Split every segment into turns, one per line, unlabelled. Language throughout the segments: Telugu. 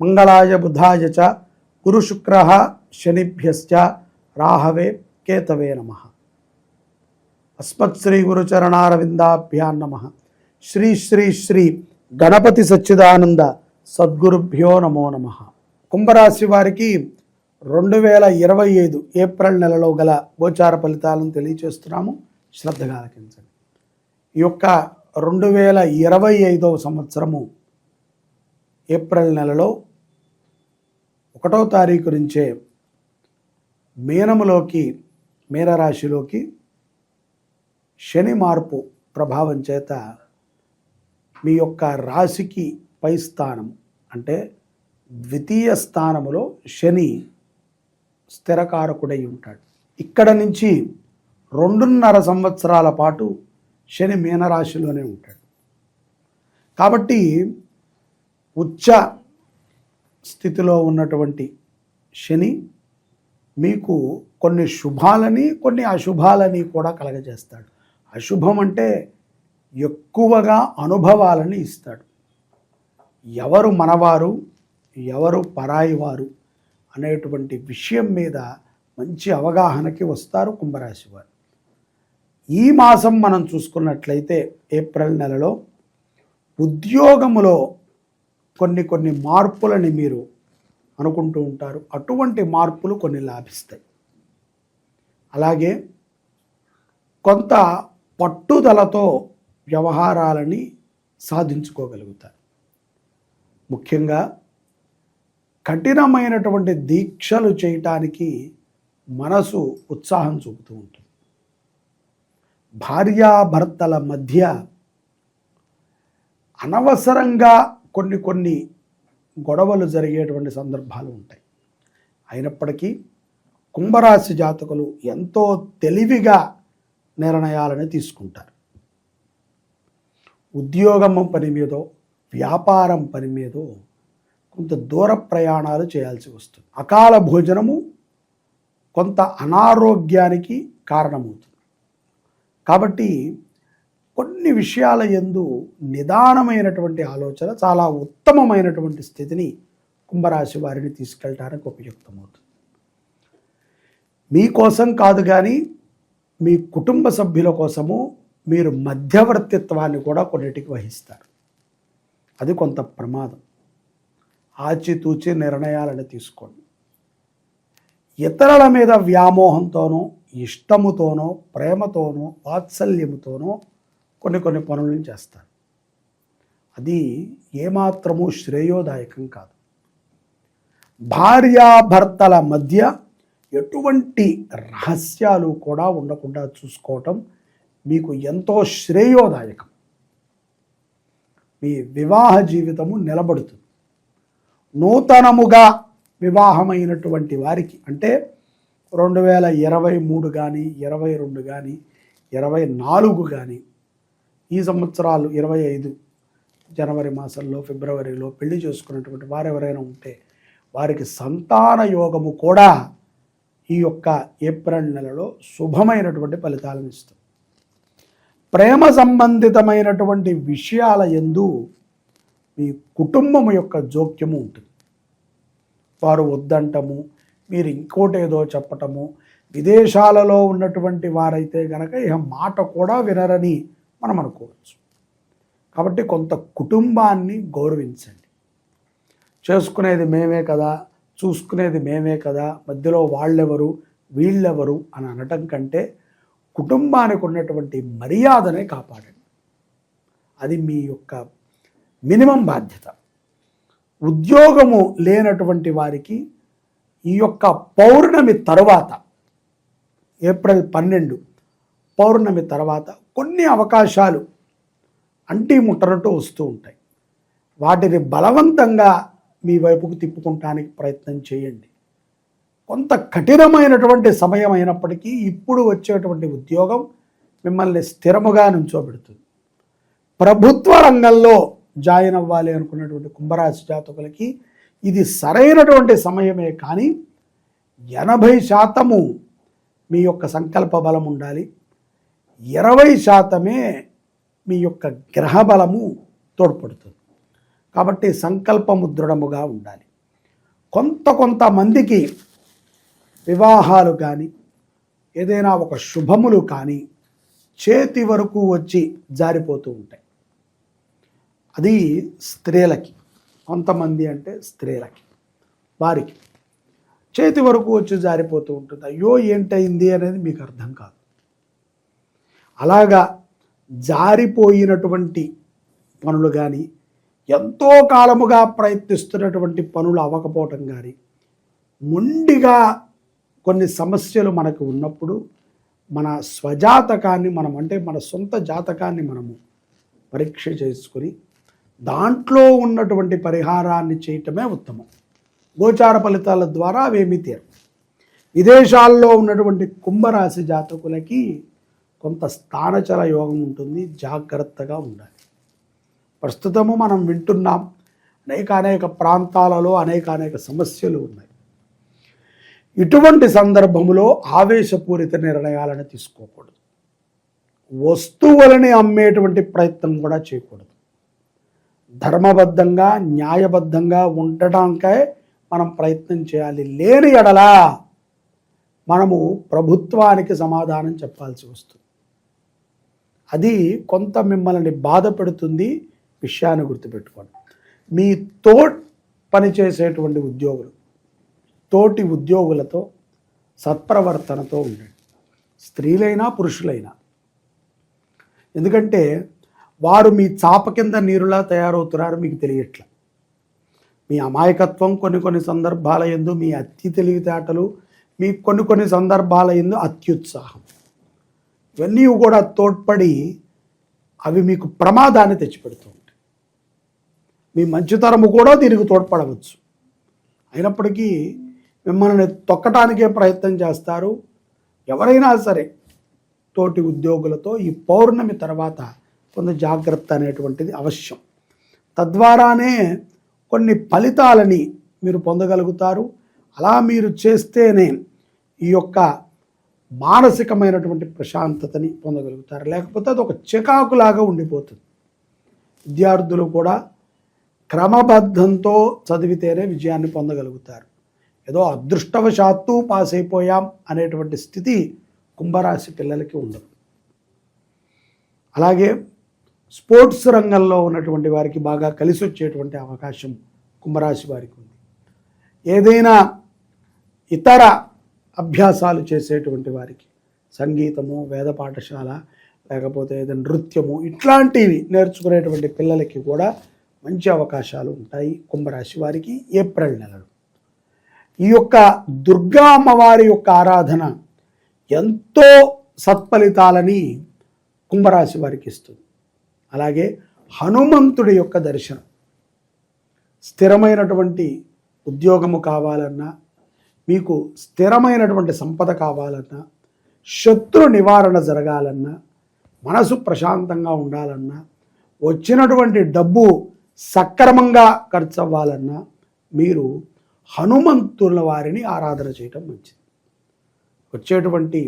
మంగళాయ బుధాయ చ గురుశుక్ర శనిభ్యశ్చ రాహవే కేతవే నమ. అస్మత్ శ్రీ గురుచరణారవిందాభ్యాం నమ. శ్రీ శ్రీ శ్రీ గణపతి సచ్చిదానంద సద్గురుభ్యో నమో నమ. కుంభరాశి వారికి రెండు వేల ఇరవై ఐదు ఏప్రిల్ నెలలో గల గోచార ఫలితాలను తెలియచేస్తున్నాము. శ్రద్ధగా ఆలకించండి. ఈ యొక్క రెండు వేల ఇరవై ఐదవ సంవత్సరము ఏప్రిల్ నెలలో ఒకటో తారీఖు నుంచే మీనములోకి మీనరాశిలోకి శని మార్పు ప్రభావం చేత మీ యొక్క రాశికి పై స్థానం అంటే ద్వితీయ స్థానములో శని స్థిరకారకుడై ఉంటాడు. ఇక్కడ నుంచి రెండున్నర సంవత్సరాల పాటు శని మీనరాశిలోనే ఉంటాడు. కాబట్టి ఉచ్చ స్థితిలో ఉన్నటువంటి శని మీకు కొన్ని శుభాలని కొన్ని అశుభాలని కూడా కలగజేస్తాడు. అశుభం అంటే ఎక్కువగా అనుభవాలని ఇస్తాడు. ఎవరు మనవారు ఎవరు పరాయి వారు అనేటువంటి విషయం మీద మంచి అవగాహనకి వస్తారు కుంభరాశి వారు. ఈ మాసం మనం చూసుకున్నట్లయితే ఏప్రిల్ నెలలో ఉద్యోగములో కొన్ని కొన్ని మార్పులని మీరు అనుకుంటూ ఉంటారు. అటువంటి మార్పులు కొన్ని లాభిస్తాయి. అలాగే కొంత పట్టుదలతో వ్యవహారాలని సాధించుకోగలుగుతారు. ముఖ్యంగా కఠినమైనటువంటి దీక్షలు చేయటానికి మనసు ఉత్సాహం చూపుతూ ఉంటుంది. భార్యాభర్తల మధ్య అనవసరంగా కొన్ని కొన్ని గొడవలు జరిగేటువంటి సందర్భాలు ఉంటాయి. అయినప్పటికీ కుంభరాశి జాతకులు ఎంతో తెలివిగా నిర్ణయాలను తీసుకుంటారు. ఉద్యోగం పని మీదో వ్యాపారం పని మీదో కొంత దూర ప్రయాణాలు చేయాల్సి వస్తుంది. అకాల భోజనము కొంత అనారోగ్యానికి కారణమవుతుంది. కాబట్టి కొన్ని విషయాల ఎందు నిదానమైనటువంటి ఆలోచన చాలా ఉత్తమమైనటువంటి స్థితిని కుంభరాశి వారిని తీసుకెళ్ళడానికి ఉపయుక్తమవుతుంది మీకోసం కాదు కానీ మీ కుటుంబ సభ్యుల కోసము మీరు మధ్యవర్తిత్వాన్ని కూడా కొన్నిటికి వహిస్తారు. అది కొంత ప్రమాదం. ఆచితూచి నిర్ణయాలను తీసుకోండి. ఇతరుల మీద వ్యామోహంతోనో ఇష్టముతోనో ప్రేమతోనో వాత్సల్యముతోనో కొన్ని కొన్ని పనులను చేస్తారు అది ఏమాత్రము శ్రేయోదాయకం కాదు. భార్యాభర్తల మధ్య ఎటువంటి రహస్యాలు కూడా ఉండకుండా చూసుకోవటం మీకు ఎంతో శ్రేయోదాయకం. మీ వివాహ జీవితము నిలబడుతుంది. నూతనముగా వివాహమైనటువంటి వారికి అంటే రెండు వేల ఇరవై మూడు కానీ ఇరవై రెండు కానీ ఇరవై నాలుగు కానీ ఈ సంవత్సరాలు ఇరవై ఐదు జనవరి మాసంలో ఫిబ్రవరిలో పెళ్ళి చేసుకున్నటువంటి వారు ఎవరైనా ఉంటే వారికి సంతాన యోగము కూడా ఈ యొక్క ఏప్రిల్ నెలలో శుభమైనటువంటి ఫలితాలను ఇస్తుంది. ప్రేమ సంబంధితమైనటువంటి విషయాల ఎందు మీ కుటుంబం యొక్క జోక్యము ఉంటుంది. వారు వద్దంటము మీరు ఇంకోటేదో చెప్పటము విదేశాలలో ఉన్నటువంటి వారైతే గనక ఇక మాట కూడా వినరని మనం అనుకోవచ్చు కాబట్టి కొంత కుటుంబాన్ని గౌరవించండి. చేసుకునేది మేమే కదా చూసుకునేది మేమే కదా మధ్యలో వాళ్ళెవరు వీళ్ళెవరు అని అనటం కంటే కుటుంబానికి ఉన్నటువంటి మర్యాదనే కాపాడండి. అది మీ యొక్క మినిమం బాధ్యత. ఉద్యోగము లేనటువంటి వారికి ఈ యొక్క పౌర్ణమి తరువాత ఏప్రిల్ పన్నెండు పౌర్ణమి తర్వాత కొన్ని అవకాశాలు అంటి ముట్టనట్టు వస్తూ ఉంటాయి. వాటిని బలవంతంగా మీ వైపుకు తిప్పుకుంటానికి ప్రయత్నం చేయండి. కొంత కఠినమైనటువంటి సమయం అయినప్పటికీ ఇప్పుడు వచ్చేటువంటి ఉద్యోగం మిమ్మల్ని స్థిరముగా నుంచోబెడుతుంది. ప్రభుత్వ రంగంలో జాయిన్ అవ్వాలి అనుకున్నటువంటి కుంభరాశి జాతకులకి ఇది సరైనటువంటి సమయమే కానీ ఎనభై శాతము మీ యొక్క సంకల్ప బలం ఉండాలి. ఇరవై శాతమే మీ యొక్క గ్రహ బలము తోడ్పడుతుంది. కాబట్టి సంకల్పము దృఢముగా ఉండాలి. కొంత కొంతమందికి వివాహాలు కానీ ఏదైనా ఒక శుభములు కానీ చేతి వరకు వచ్చి జారిపోతూ ఉంటాయి. అది స్త్రీలకి కొంతమంది అంటే స్త్రీలకి వారికి చేతి వరకు వచ్చి జారిపోతూ ఉంటుంది. అయ్యో ఏంటయింది అనేది మీకు అర్థం కాదు. అలాగా జారిపోయినటువంటి పనులు కానీ ఎంతో కాలముగా ప్రయత్నిస్తున్నటువంటి పనులు అవ్వకపోవటం కానీ మొండిగా కొన్ని సమస్యలు మనకు ఉన్నప్పుడు మన స్వజాతకాన్ని మనం అంటే మన సొంత జాతకాన్ని మనము పరీక్ష చేసుకొని దాంట్లో ఉన్నటువంటి పరిహారాన్ని చేయటమే ఉత్తమం. గోచార ఫలితాల ద్వారా అవేమీ తీరు విదేశాల్లో ఉన్నటువంటి కుంభరాశి జాతకులకి కొంత స్థానచల యోగం ఉంటుంది జాగ్రత్తగా ఉండాలి. ప్రస్తుతము మనం వింటున్నాం అనేక అనేక ప్రాంతాలలో అనేక అనేక సమస్యలు ఉన్నాయి. ఇటువంటి సందర్భంలో ఆవేశపూరిత నిర్ణయాలను తీసుకోకూడదు. వస్తువులని అమ్మేటువంటి ప్రయత్నం కూడా చేయకూడదు. ధర్మబద్ధంగా న్యాయబద్ధంగా ఉండడానికే మనం ప్రయత్నం చేయాలి. లేని ఎడలా మనము ప్రభుత్వానికి సమాధానం చెప్పాల్సి వస్తుంది. అది కొంత మిమ్మల్ని బాధ పెడుతుంది విషయాన్ని గుర్తుపెట్టుకోండి. మీ తో పనిచేసేటువంటి ఉద్యోగులు తోటి ఉద్యోగులతో సత్ప్రవర్తనతో ఉండండి. స్త్రీలైనా పురుషులైనా. ఎందుకంటే వారు మీ చాప కింద నీరులా తయారవుతున్నారు మీకు తెలియట్ల. మీ అమాయకత్వం కొన్ని కొన్ని సందర్భాల ఎందు మీ అతి తెలివితేటలు మీ కొన్ని కొన్ని సందర్భాల ఎందు అత్యుత్సాహం. ఇవన్నీ కూడా తోడ్పడి అవి మీకు ప్రమాదాన్ని తెచ్చిపెడుతూ ఉంటాయి. మీ మంచితరము కూడా దీనికి తోడ్పడవచ్చు. అయినప్పటికీ మిమ్మల్ని తొక్కటానికే ప్రయత్నం చేస్తారు. ఎవరైనా సరే తోటి ఉద్యోగులతో ఈ పౌర్ణమి తర్వాత కొంత జాగ్రత్త అనేటువంటిది అవశ్యం. తద్వారానే కొన్ని ఫలితాలని మీరు పొందగలుగుతారు. అలా మీరు చేస్తేనే ఈ యొక్క మానసికమైనటువంటి ప్రశాంతతని పొందగలుగుతారు. లేకపోతే అది ఒక చికాకులాగా ఉండిపోతుంది. విద్యార్థులు కూడా క్రమబద్ధంతో చదివితేనే విజయాన్ని పొందగలుగుతారు. ఏదో అదృష్టవశాత్తు పాస్ అయిపోయాం అనేటువంటి స్థితి కుంభరాశి పిల్లలకి ఉండదు. అలాగే స్పోర్ట్స్ రంగంలో ఉన్నటువంటి వారికి బాగా కలిసి వచ్చేటువంటి అవకాశం కుంభరాశి వారికి ఉంది. ఏదైనా ఇతర అభ్యాసాలు చేసేటువంటి వారికి. సంగీతము వేద పాఠశాల లేకపోతే ఏదైనా నృత్యము ఇట్లాంటివి నేర్చుకునేటువంటి పిల్లలకి కూడా మంచి అవకాశాలు ఉంటాయి కుంభరాశి వారికి ఏప్రిల్ నెలలో. ఈ యొక్క దుర్గా అమ్మవారి యొక్క ఆరాధన ఎంతో సత్ఫలితాలని కుంభరాశి వారికి ఇస్తుంది. అలాగే హనుమంతుడి యొక్క దర్శనం. స్థిరమైనటువంటి ఉద్యోగము కావాలన్నా మీకు స్థిరమైనటువంటి సంపద కావాలన్నా శత్రు నివారణ జరగాలన్నా మనసు ప్రశాంతంగా ఉండాలన్నా వచ్చినటువంటి డబ్బు సక్రమంగా ఖర్చు అవ్వాలన్నా మీరు హనుమంతుల వారిని ఆరాధన చేయటం మంచిది. వచ్చేటువంటి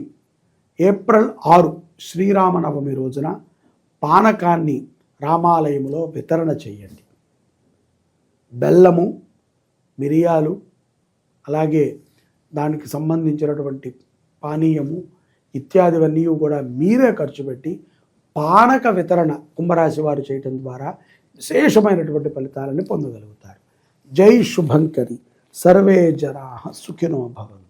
ఏప్రిల్ ఆరు శ్రీరామనవమి రోజున పానకాన్ని రామాలయంలో వితరణ చేయండి. బెల్లము మిరియాలు అలాగే దానికి సంబంధించినటువంటి పానీయము ఇత్యాదివన్నీ కూడా మీరే ఖర్చు పెట్టి పానక వితరణ కుంభరాశి వారు చేయటం ద్వారా విశేషమైనటువంటి ఫలితాలని పొందగలుగుతారు. జై శుభంకరి. సర్వే జనా సుఖినో భవంతు.